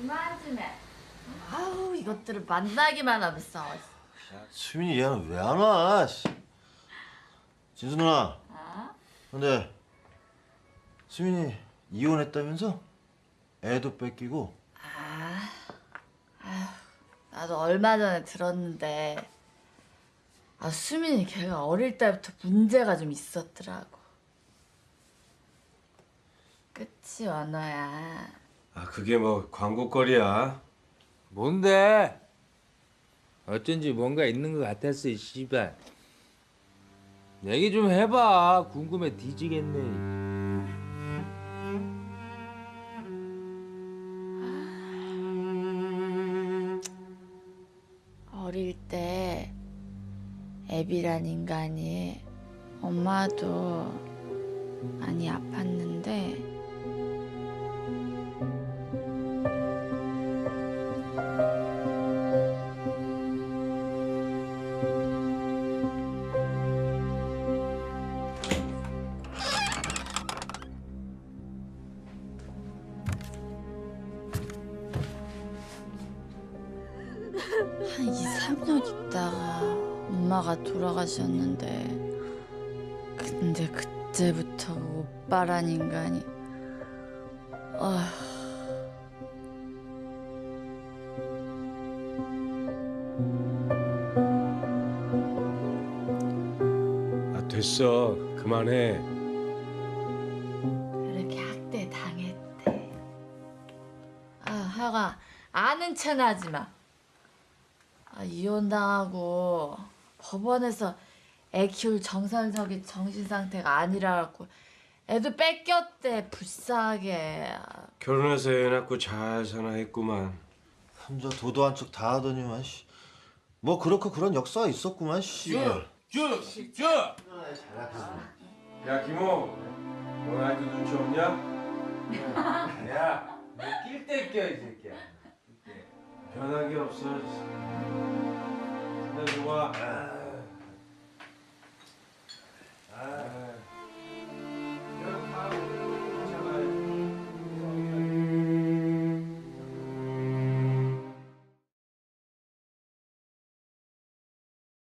그만 좀 해. 아우 이것들을 만나기만 하면 싸워. 수민이 얘는 왜 안 와? 씨. 진수 누나. 아? 근데 수민이 이혼했다면서? 애도 뺏기고. 나도 얼마 전에 들었는데 아 수민이 걔가 어릴 때부터 문제가 좀 있었더라고. 그치 원호야. 아 그게 뭐 광고거리야. 뭔데? 어쩐지 뭔가 있는 것 같았어, 이 씨발. 얘기 좀 해봐. 궁금해 뒤지겠네. 어릴 때 애비란 인간이 엄마도 많이 아팠는데 한 2, 3년 있다가 엄마가 돌아가셨는데 근데 그때부터 그 오빠란 인간이 아 아 됐어. 그만해. 그렇게 학대 당했대. 아 하가 아는 척 하지 마 아, 이혼당하고 법원에서 애 키울 정상적인 정신 상태가 아니라고 애도 뺏겼대 불쌍하게 결혼해서 애 낳고 잘 사나 했구만. 남자 도도 한 척 다 하더니만 씨. 뭐 그렇고 그런 역사가 있었구만 씨. 쭉, 쭉. 야 김호, 너 아직도 눈치 없냐? 야, 너낄때 껴, 이 새끼야. 변한 게 없어. 근데 누가